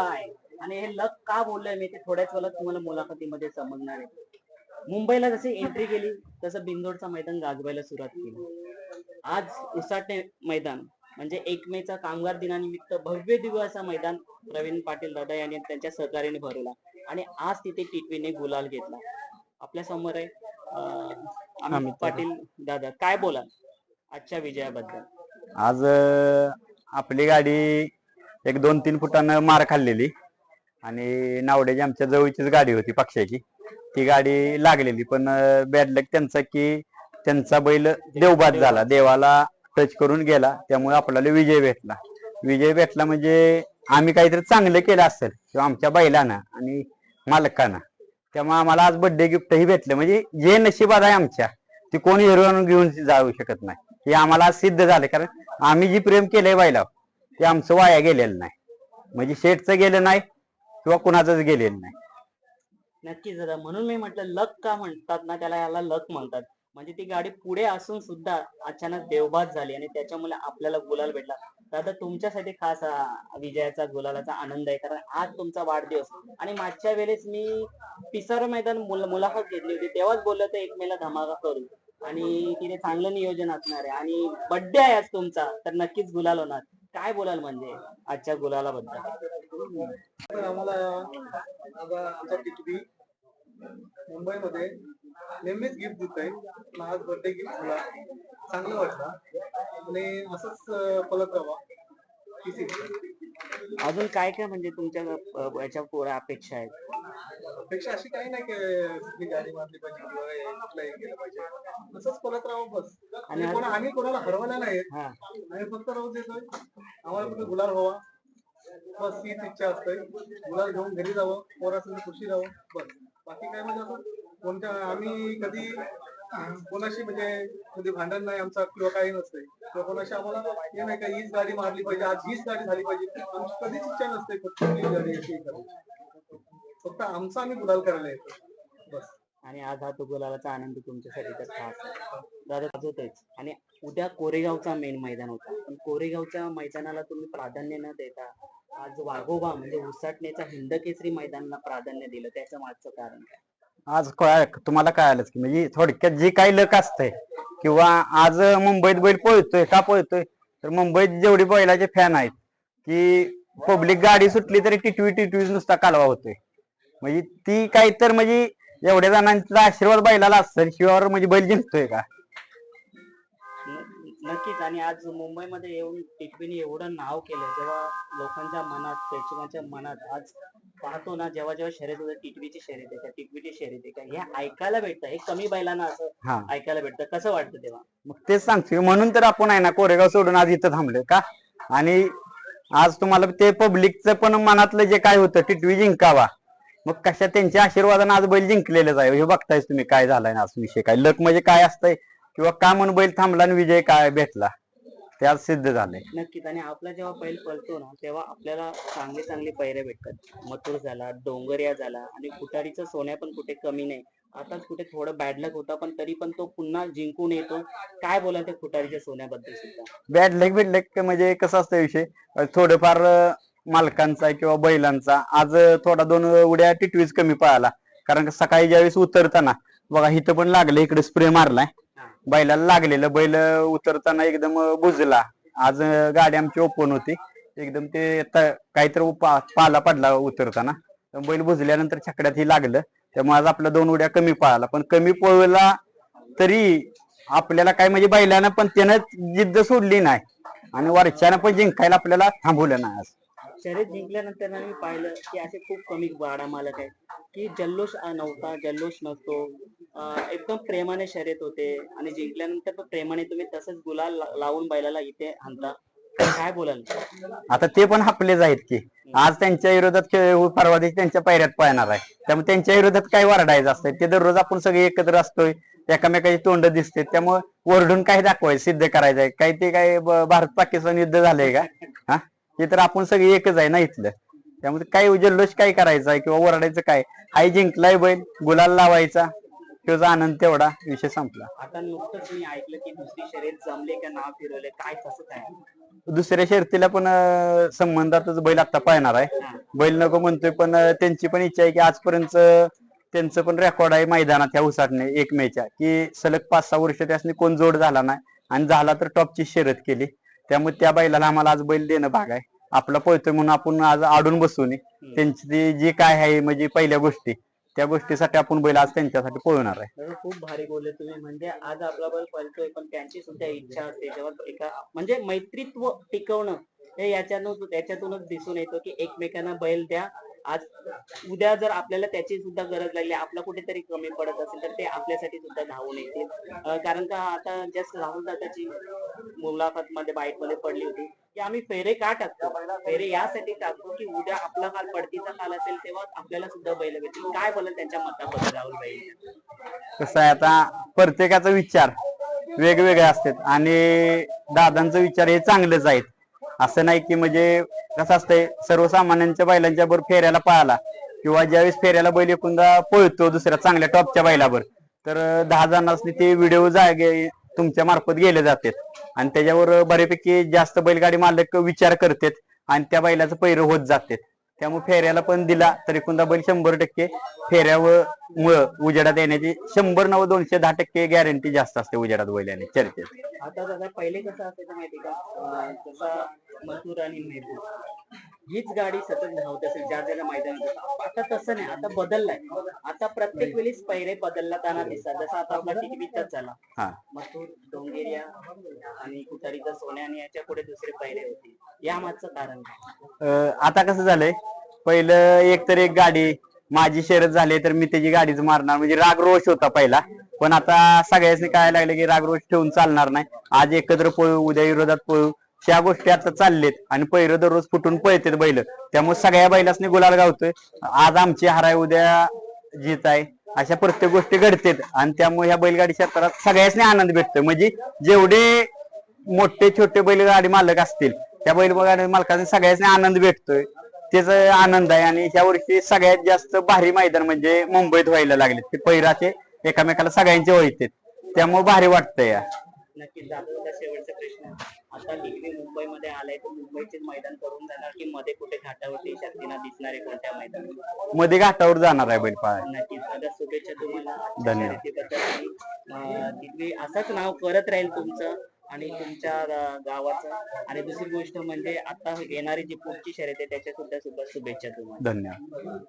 आहे. आणि हे लक का बोललोय मी ते थोड्याच वेळात तुम्हाला मुलाखतीमध्ये समजणार आहे. मुंबईला जशी एंट्री केली तसं बिंदोडचं मैदान गाजवायला सुरुवात केली. आज उसाटणे मैदान म्हणजे एक मेचा कामगार दिनानिमित्त भव्य दिव्य असं मैदान प्रवीण पाटील दादा यांनी त्यांच्या सहकार्याने भरवला आणि आज तिथे टिटवीने गुलाल घेतला. आपल्यासमोर आहे अमित पाटील दादा. काय बोला आजच्या विजयाबद्दल? आज आपली गाडी एक दोन तीन फुटानं मार खाल्लेली. आणि नावड्याची आमच्या जवळचीच गाडी होती पक्षाची. ती गाडी लागलेली पण बॅड लक त्यांचा की त्यांचा बैल देवबाद झाला. देवाला टच करून गेला. त्यामुळे आपल्याला विजय भेटला. विजय भेटला म्हणजे आम्ही काहीतरी चांगलं केलं असेल किंवा आमच्या बैलानं आणि मालकानं. त्यामुळे आम्हाला आज बर्थडे गिफ्टही भेटलं. म्हणजे जे नशिबात आहे आमच्या ती कोणी हिरो घेऊन जाऊ शकत नाही. हे आम्हाला आज सिद्ध झालं. कारण आम्ही जी प्रेम केलंय बैला ते आमचं वाया गेलेलं नाही. म्हणजे शेठचं गेलं नाही किंवा कुणाचंच गेलेलं नाही. नक्कीच दादा म्हणून मी म्हटलं लक का म्हणतात ना त्याला याला लक म्हणतात. म्हणजे ती गाडी पुढे असून सुद्धा अचानक देवबाद झाली आणि त्याच्यामुळे आपल्याला गुलाल भेटला. दादा तुमच्यासाठी खास विजयाचा गुलालाचा आनंद आहे. कारण आज तुमचा वाढदिवस. आणि मागच्या वेळेस मी पिसार मैदान मुलाखत घेतली होती. तेव्हाच बोललो तर एक मेला धमाका करू. आणि तिथे चांगलं नियोजन असणार आहे. आणि बर्थडे आहे आज तुमचा तर नक्कीच गुलाल होणार. काय बोलाल म्हणजे? आजच्या गुलालाबद्दल. तर आम्हाला आता आमचा टिटवी मुंबईमध्ये नेहमीच गिफ्ट देत आहे आज बर्थडे गिफ्ट झाला चांगलं वाटलं. आणि असंच पलत राहावा अजून काय काय म्हणजे तुमच्या अ, याच्यापुढे अपेक्षा आहेत? पेक्षा अशी काही नाही की कुठली गाडी मारली पाहिजे किंवा हे कुठलं हे केलं पाहिजे. असंच पलत राहावं बस. आणि कोणा आम्ही कोणाला हरवल्या नाही. हा. आम्ही फक्त राहू देतोय आम्हाला कुठे गुलाल व्हावा. बस हीच इच्छा असते. गुलाल घेऊन घरी जावं. पोरासंग खुशी राहावं. बस. बाकी काय म्हणजे असं कोणत्या आम्ही कधी कोणाशी म्हणजे कधी भांडण नाही आमचा किंवा काही नसते किंवा कोणाशी आम्हाला हे नाही का हीच गाडी मारली पाहिजे आज हीच गाडी झाली पाहिजे. आमची कधीच इच्छा नसते फक्त गाडी अशी फक्त आमचा आम्ही गुलाल करायला येतो. बस. आणि आज हा तो गुलालाचा आनंद तुमच्यासाठी तर खास दादा होतेच आणि उद्या कोरेगावचा मेन मैदान होता. पण कोरेगावच्या मैदानाला तुम्ही प्राधान्य न देता आज वाघोबा म्हणजे उसाटण्याच्या हिंद केसरी मैदानाला प्राधान्य दिलं. त्याच्या मागचं कारण काय? आज कळा तुम्हाला कळालंच की म्हणजे थोडक्यात जी काही लक असते किंवा आज मुंबईत बैल पळतोय का पळतोय तर मुंबईत जेवढी बैलाचे फॅन आहेत की पब्लिक गाडी सुटली तरी टिटवी टिटवी नुसता कालवा होतोय. म्हणजे ती काही तर म्हणजे एवढ्या जणांचा आशीर्वाद बैलाला असेल शिवावर म्हणजे बैल जिंकतोय का? नक्कीच. आणि आज मुंबईमध्ये येऊन टिटवीने एवढं नाव केलं जेव्हा लोकांच्या मनात प्रेक्षकांच्या मनात आज पाहतो ना जेव्हा जेव्हा शर्यत होते टिटवीची शर्यत आहे का टिटवीची शर्यत आहे का? हे ऐकायला भेटतं हे कमी बैलांना असं हा. ऐकायला भेटतं. कसं वाटतं तेव्हा? मग तेच सांगतोय म्हणून तर आपण आहे ना कोरेगाव सोडून आज इथं थांबलोय का? आणि आज तुम्हाला ते पब्लिकचं पण मनातलं जे काय होतं टिटवी जिंकावा. मग कशा त्यांच्या आशीर्वादाने आज बैल जिंकलेलंच आहे? हे बघतायच तुम्ही काय झालाय ना आज विषय काय? लक म्हणजे काय असतंय? किंवा का म्हणून बैल थांबला आणि विजय काय भेटला? ते आज सिद्ध झालंय नक्कीच. आणि आपला जेव्हा बैल पळतो ना तेव्हा आपल्याला चांगले चांगले पैरे भेटतात. मथुर झाला डोंगरिया झाला आणि कुटारीचं सोन्या पण कुठे कमी नाही. आताच कुठे थोडं बॅडलक होता पण तरी पण तो पुन्हा जिंकून येतो काय बोला त्या कुटारीच्या सोन्याबद्दल सुद्धा? बॅड लेग बिड लेग म्हणजे कसं असतं विषय? थोडंफार मालकांचा किंवा बैलांचा आज थोडा दोन उड्या टिटवीज कमी पळाला. कारण सकाळी ज्यावेळेस उतरताना बघा इथं पण लागलं इकडे स्प्रे मारलाय. बैलाला लागलेलं बैल उतरताना एकदम बुजला. आज गाडी आमची ओपन होती. एकदम ते काहीतरी पाला पडला उतरताना. बैल बुजल्यानंतर छकड्यात ही लागलं. त्यामुळे आज आपल्या दोन उड्या कमी पळाला पण कमी पळला तरी आपल्याला काय म्हणजे बैलानं पण त्यानं जिद्द सोडली नाही. आणि वरच्यानं पण जिंकायला आपल्याला थांबवलं नाही आज. शर्यत जिंकल्यानंतर ना मी पाहिलं की असे खूप कमी गाडा मालक आहेत की जल्लोष नव्हता जल्लोष नसतो. एकदम प्रेमाने शर्यत होते आणि जिंकल्यानंतर पण प्रेमाने तुम्ही तसंच गुलाल लावून बैलाला इथे आणता. काय बोलाल? आता ते पण आपलेच आहेत की आज त्यांच्या विरोधात खेळ परवा दिवशी त्यांच्या पायऱ्यात पाहणार आहे. त्यामुळे त्यांच्या विरोधात काय वरडायचं असतंय? ते दररोज आपण सगळे एकत्र असतोय एकामेकाची तोंड दिसते त्यामुळे वरडून काय दाखवायचं सिद्ध करायचंय? काही ते काय भारत पाकिस्तान युद्ध झालंय का? हा? हे तर आपण सगळे एकच आहे ना इथलं. त्यामुळे काय जल्लोष काय करायचा किंवा वरडायचं काय? हाय जिंकलाय बैल गुलाल लावायचा. ह्योचा आनंद तेवढा विषय संपला. आता नुकतंच मी ऐकलं की दुसरी शर्यत जमले का नाव फिरवले काय कसं काय? दुसऱ्या शर्तीला पण संबंधातच बैल आता पाहणार आहे. बैल नको म्हणतोय पण त्यांची पण इच्छा आहे की आजपर्यंत त्यांचं पण रेकॉर्ड आहे मैदानात ह्या उसाटणे एक मेच्या की सलग पाच सहा वर्ष त्यासनी कोण जोड झाला नाही. आणि झाला तर टॉपची शर्यत केली. त्यामुळे त्या बैलाला आम्हाला आज बैल देणं भाग आहे. आपला पळतोय म्हणून आपण आज आडून बसू नये त्यांची ती जी काय आहे म्हणजे पहिल्या गोष्टी त्या गोष्टीसाठी आपण बैल आज त्यांच्यासाठी पळवणार आहे. खूप भारी बोलले तुम्ही. म्हणजे आज आपला बैल पळतोय पण त्यांची सुद्धा इच्छा असते. जेव्हा एका म्हणजे मैत्रीत्व टिकवणं हे याच्यातून त्याच्यातूनच दिसून येतो की एकमेकांना बैल द्या. आज उद्या जर आपल्याला त्याची सुद्धा गरज लागली आपला कुठेतरी कमी पडत असेल तर ते आपल्यासाठी सुद्धा धावून येतील. अं, कारण का आता जस्ट राहुल दादाची मुलाखत मध्ये बाईटमध्ये पडली होती की आम्ही फेरे का टाकतो? फेरे यासाठी टाकतो की उद्या आपला काल पडतीचा काल असेल तेव्हा आपल्याला सुद्धा बैल भेटतील. काय बोलत त्यांच्या मताबद्दल राहुल भाई? कसं आहे आता प्रत्येकाचा विचार वेगवेगळे असतात आणि दादांचा विचार हे चांगलेच आहेत. असं नाही की म्हणजे कसं असतंय सर्वसामान्यांच्या बैलांच्या बरोबर फेऱ्याला पळाला किंवा ज्यावेळेस फेऱ्याला बैल एकूणदा पळतो दुसऱ्या चांगल्या टॉपच्या बैलावर तर दहा जणांनी ते व्हिडिओ जागे तुमच्या मार्फत गेले जातात. आणि त्याच्यावर बऱ्यापैकी जास्त बैलगाडी मालक विचार करतात आणि त्या बैलाचं पैर होत जातात. त्यामुळे फेऱ्याला पण दिला तरी कुंदा बैल शंभर टक्के फेऱ्यावर मुळं उजेडात येण्याची शंभर नव दोनशे दहा टक्के गॅरंटी जास्त असते उजेडात बैलाने. चर्चेत आता दादा पहिले कसं असायचं माहिती का? मसूर आणि मेहबूब. हीच गाडी सतत धावत असेल ज्या ज्या मैदानात. आता तसं नाही आता बदललाय. आता प्रत्येक वेळेस पैरे बदलताना दिसतात. जसा आता आपला टीव्हीचाच झाला. हा. मथुर डोंगेरिया आणि कुटारीचा सोन्या आणि याच्यापुढे दुसरे पैरे होते. या मागचं कारण काय? अं, आता कसं झालंय? पहिलं एक तर एक गाडी माझी शर्यत झाली तर मी त्याची गाडीच मारणार. म्हणजे राग रोष होता पहिला. पण आता सगळ्यांनी काय लागलं की राग रोष ठेवून चालणार नाही. आज एकत्र पळू उद्या विरोधात पळू. त्या गोष्टी आता चाललेत. आणि पैर दररोज फुटून पळतात बैल. त्यामुळे सगळ्या बैलासनी गुलाल गावतोय. आज आमची हाराय उद्या जीत आहे. अशा प्रत्येक गोष्टी घडतात. आणि त्यामुळे ह्या बैलगाडी क्षेत्रात सगळ्यासनी आनंद भेटतोय. म्हणजे जेवढे मोठे छोटे बैलगाडी मालक असतील त्या बैलगाडी मालकाने सगळ्यांनी आनंद भेटतोय. त्याचा आनंद आहे. आणि ह्या वर्षी सगळ्यात जास्त भारी मैदान म्हणजे मुंबईत व्हायला लागले ते पैराचे एकामेकाला सगळ्यांचे व्हायचे त्यामुळे भारी वाटतंय या. नक्कीच दाखवता शेवटचा प्रश्न आता लिगवी मुंबईमध्ये आलाय तर मुंबईचे मैदान करून जाणार की मध्ये कुठे घाटावरती शक्तीना दिसणारे कोणत्या मैदानात मध्ये घाटावर जाणार आहे बैल नक्कीच. दादा शुभेच्छा तुम्हाला. धन्यवाद. तिथली असंच नाव करत राहील तुमचं आणि तुमच्या गावाचं. आणि दुसरी गोष्ट म्हणजे आता येणारी जी पुढची शर्यत आहे त्याच्या सुद्धा सुद्धा शुभेच्छा तुम्हाला. धन्यवाद.